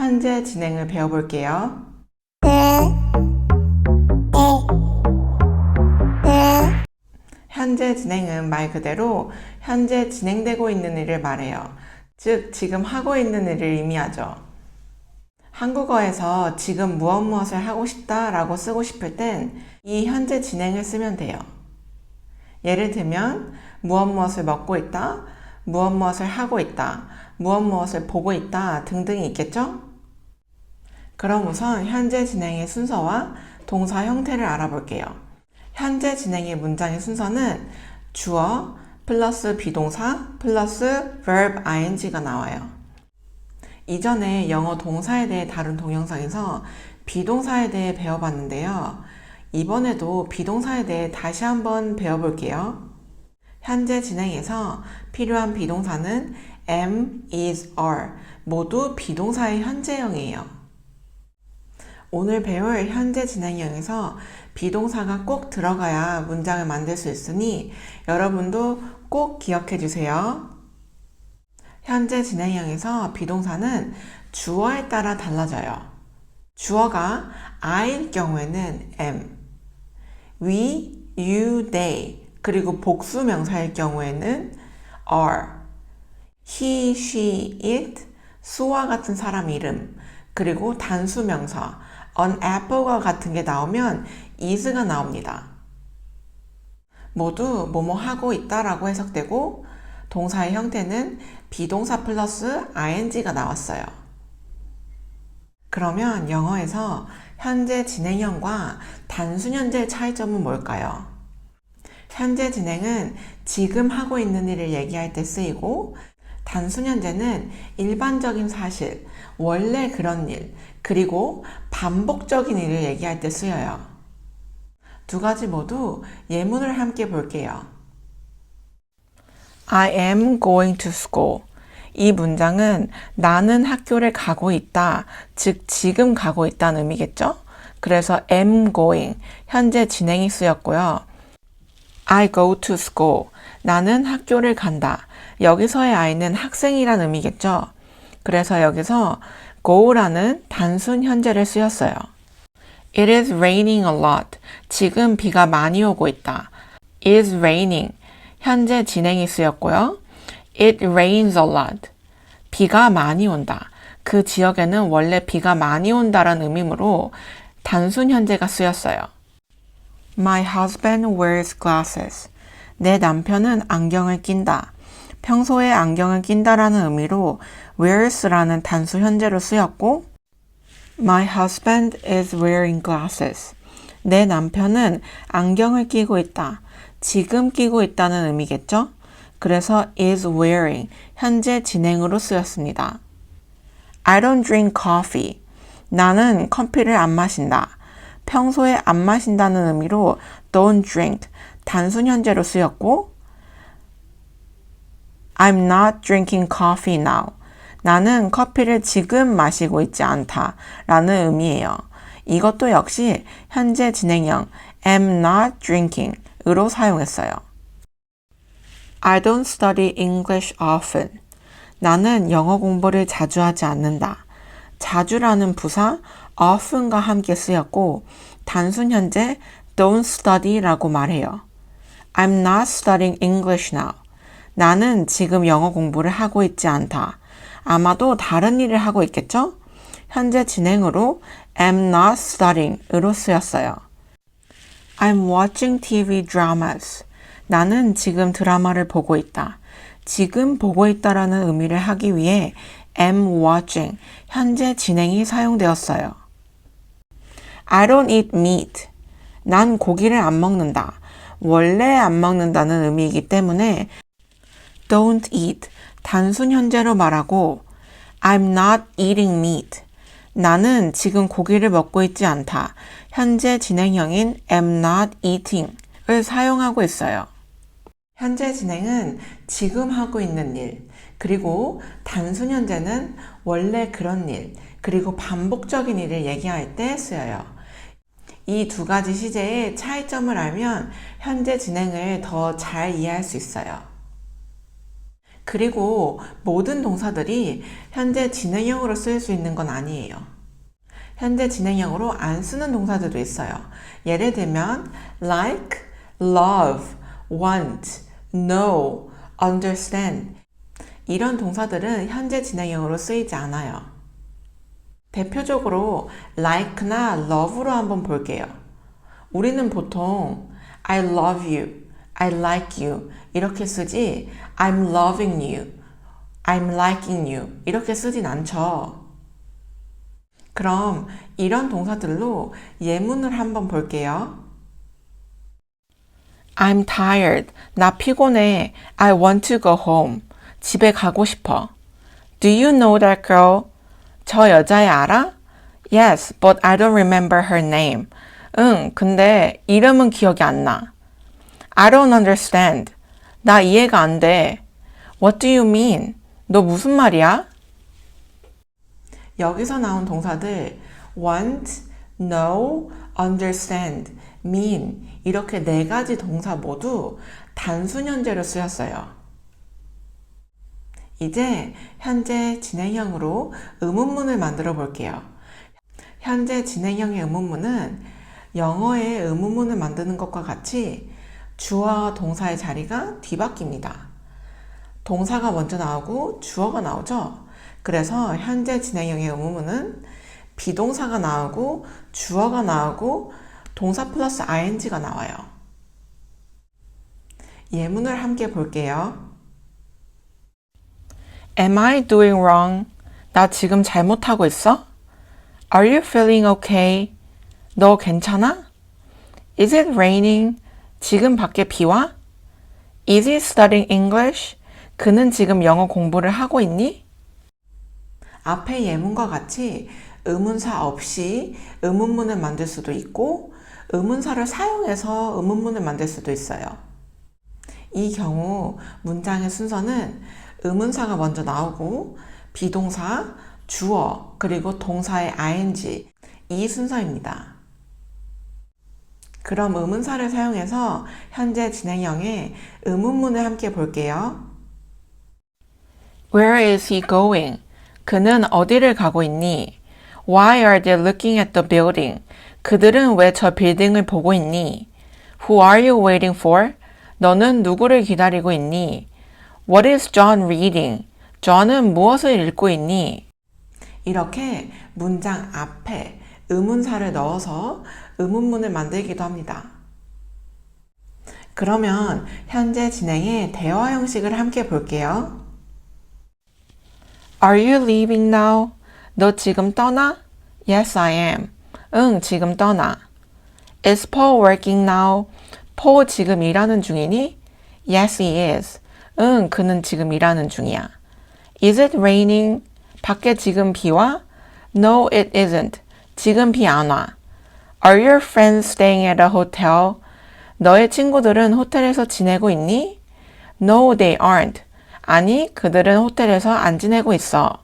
현재 진행을 배워볼게요. 현재 진행은 말 그대로 현재 진행되고 있는 일을 말해요. 즉, 지금 하고 있는 일을 의미하죠. 한국어에서 지금 무엇 무엇을 하고 싶다 라고 쓰고 싶을 땐 이 현재 진행을 쓰면 돼요. 예를 들면, 무엇 무엇을 먹고 있다, 무엇 무엇을 하고 있다, 무엇 무엇을 보고 있다 등등이 있겠죠? 그럼 우선 현재 진행의 순서와 동사 형태를 알아볼게요. 현재 진행의 문장의 순서는 주어 플러스 비동사 플러스 verb ing가 나와요. 이전에 영어 동사에 대해 다룬 동영상에서 비동사에 대해 배워봤는데요. 이번에도 비동사에 대해 다시 한번 배워볼게요. 현재 진행에서 필요한 비동사는 am, is, are 모두 비동사의 현재형이에요. 오늘 배울 현재 진행형에서 비동사가 꼭 들어가야 문장을 만들 수 있으니 여러분도 꼭 기억해 주세요. 현재 진행형에서 비동사는 주어에 따라 달라져요. 주어가 I일 경우에는 am, we, you, they, 그리고 복수 명사일 경우에는 are, he, she, it, 수와 같은 사람 이름, 그리고 단수 명사, an apple과 같은 게 나오면 is가 나옵니다. 모두 뭐뭐 하고 있다라고 해석되고 동사의 형태는 비동사 플러스 ing가 나왔어요. 그러면 영어에서 현재 진행형과 단순 현재의 차이점은 뭘까요? 현재 진행은 지금 하고 있는 일을 얘기할 때 쓰이고 단순 현재는 일반적인 사실, 원래 그런 일, 그리고 반복적인 일을 얘기할 때 쓰여요. 두 가지 모두 예문을 함께 볼게요. I am going to school. 이 문장은 나는 학교를 가고 있다. 즉, 지금 가고 있다는 의미겠죠? 그래서 am going, 현재 진행이 쓰였고요. I go to school. 나는 학교를 간다. 여기서의 I는 학생이란 의미겠죠? 그래서 여기서 go라는 단순 현재를 쓰였어요. It is raining a lot. 지금 비가 많이 오고 있다. is raining. 현재 진행이 쓰였고요. It rains a lot. 비가 많이 온다. 그 지역에는 원래 비가 많이 온다라는 의미로 단순 현재가 쓰였어요. My husband wears glasses. 내 남편은 안경을 낀다. 평소에 안경을 낀다라는 의미로 wears라는 단수 현재로 쓰였고 My husband is wearing glasses. 내 남편은 안경을 끼고 있다. 지금 끼고 있다는 의미겠죠? 그래서 is wearing 현재 진행으로 쓰였습니다. I don't drink coffee. 나는 커피를 안 마신다. 평소에 안 마신다는 의미로 don't drink 단순 현재로 쓰였고 I'm not drinking coffee now. 나는 커피를 지금 마시고 있지 않다 라는 의미예요. 이것도 역시 현재 진행형 am not drinking 으로 사용했어요. I don't study English often. 나는 영어 공부를 자주 하지 않는다. 자주라는 부사 often과 함께 쓰였고 단순 현재 don't study라고 말해요. I'm not studying English now. 나는 지금 영어 공부를 하고 있지 않다. 아마도 다른 일을 하고 있겠죠? 현재 진행으로 am not studying 으로 쓰였어요. I'm watching TV dramas. 나는 지금 드라마를 보고 있다. 지금 보고 있다라는 의미를 하기 위해 am watching, 현재 진행이 사용되었어요. I don't eat meat. 난 고기를 안 먹는다. 원래 안 먹는다는 의미이기 때문에 don't eat, 단순 현재로 말하고 I'm not eating meat. 나는 지금 고기를 먹고 있지 않다. 현재 진행형인 am not eating을 사용하고 있어요. 현재 진행은 지금 하고 있는 일, 그리고 단순 현재는 원래 그런 일, 그리고 반복적인 일을 얘기할 때 쓰여요. 이 두 가지 시제의 차이점을 알면 현재 진행을 더 잘 이해할 수 있어요. 그리고 모든 동사들이 현재 진행형으로 쓰일 수 있는 건 아니에요. 현재 진행형으로 안 쓰는 동사들도 있어요. 예를 들면 like, love, want, know, understand 이런 동사들은 현재 진행형으로 쓰이지 않아요. 대표적으로 like나 love로 한번 볼게요. 우리는 보통 I love you, I like you 이렇게 쓰지 I'm loving you, I'm liking you 이렇게 쓰진 않죠. 그럼 이런 동사들로 예문을 한번 볼게요. I'm tired. 나 피곤해. I want to go home. 집에 가고 싶어. Do you know that girl? 저 여자애 알아? Yes, but I don't remember her name. 응, 근데 이름은 기억이 안 나. I don't understand. 나 이해가 안 돼. What do you mean? 너 무슨 말이야? 여기서 나온 동사들 want, know, understand, mean 이렇게 네 가지 동사 모두 단순 현재로 쓰였어요. 이제 현재 진행형으로 의문문을 만들어 볼게요. 현재 진행형의 의문문은 영어의 의문문을 만드는 것과 같이 주어와 동사의 자리가 뒤바뀝니다. 동사가 먼저 나오고 주어가 나오죠. 그래서 현재 진행형의 의문문은 비동사가 나오고 주어가 나오고 동사 플러스 ing가 나와요. 예문을 함께 볼게요. Am I doing wrong? 나 지금 잘못하고 있어? Are you feeling okay? 너 괜찮아? Is it raining? 지금 밖에 비 와? Is he studying English? 그는 지금 영어 공부를 하고 있니? 앞의 예문과 같이 의문사 없이 의문문을 만들 수도 있고 의문사를 사용해서 의문문을 만들 수도 있어요. 이 경우 문장의 순서는 의문사가 먼저 나오고 비동사, 주어, 그리고 동사의 ing 이 순서입니다. 그럼 의문사를 사용해서 현재 진행형의 의문문을 함께 볼게요. Where is he going? 그는 어디를 가고 있니? Why are they looking at the building? 그들은 왜 저 빌딩을 보고 있니? Who are you waiting for? 너는 누구를 기다리고 있니? What is John reading? John은 무엇을 읽고 있니? 이렇게 문장 앞에 의문사를 넣어서 의문문을 만들기도 합니다. 그러면 현재 진행의 대화 형식을 함께 볼게요. Are you leaving now? 너 지금 떠나? Yes, I am. 응, 지금 떠나. Is Paul working now? Paul 지금 일하는 중이니? Yes, he is. 응, 그는 지금 일하는 중이야. Is it raining? 밖에 지금 비 와? No, it isn't. 지금 비 안 와. Are your friends staying at a hotel? 너의 친구들은 호텔에서 지내고 있니? No, they aren't. 아니, 그들은 호텔에서 안 지내고 있어.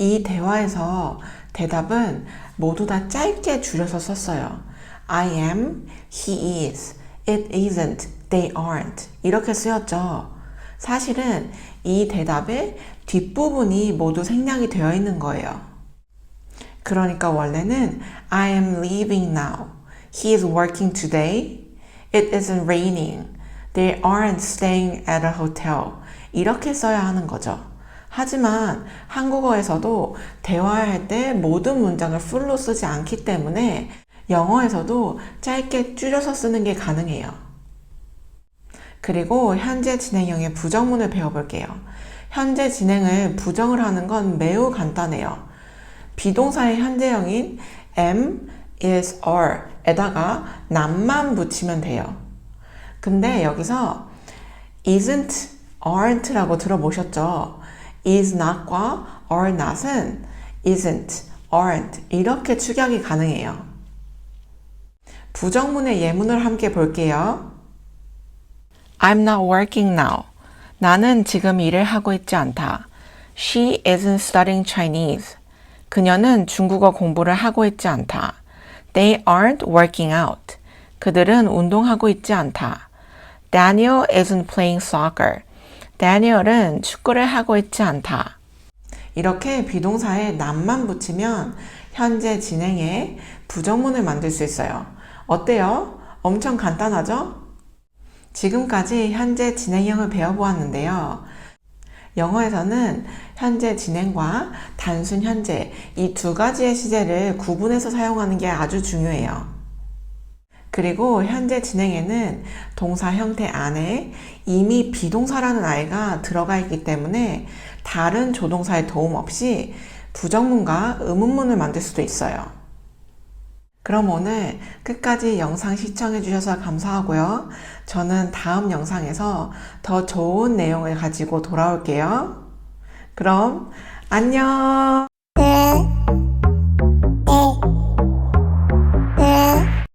이 대화에서 대답은 모두 다 짧게 줄여서 썼어요. I am, he is, it isn't, they aren't. 이렇게 쓰였죠. 사실은 이 대답의 뒷부분이 모두 생략이 되어 있는 거예요. 그러니까 원래는 I am leaving now. He is working today. It isn't raining. They aren't staying at a hotel. 이렇게 써야 하는 거죠. 하지만 한국어에서도 대화할 때 모든 문장을 풀로 쓰지 않기 때문에 영어에서도 짧게 줄여서 쓰는 게 가능해요. 그리고 현재 진행형의 부정문을 배워볼게요. 현재 진행을 부정을 하는 건 매우 간단해요. 비동사의 현재형인 am, is, are 에다가 not만 붙이면 돼요. 근데 여기서 isn't, aren't라고 들어보셨죠? is not과 are not은 isn't, aren't 이렇게 축약이 가능해요. 부정문의 예문을 함께 볼게요. I'm not working now. 나는 지금 일을 하고 있지 않다. She isn't studying Chinese. 그녀는 중국어 공부를 하고 있지 않다. They aren't working out. 그들은 운동하고 있지 않다. Daniel isn't playing soccer. Daniel은 축구를 하고 있지 않다. 이렇게 비동사에 남만 붙이면 현재 진행에 부정문을 만들 수 있어요. 어때요? 엄청 간단하죠? 지금까지 현재 진행형을 배워보았는데요. 영어에서는 현재 진행과 단순 현재 이 두 가지의 시제를 구분해서 사용하는 게 아주 중요해요. 그리고 현재 진행에는 동사 형태 안에 이미 비동사라는 아이가 들어가 있기 때문에 다른 조동사의 도움 없이 부정문과 의문문을 만들 수도 있어요. 그럼 오늘 끝까지 영상 시청해 주셔서 감사하고요. 저는 다음 영상에서 더 좋은 내용을 가지고 돌아올게요. 그럼 안녕!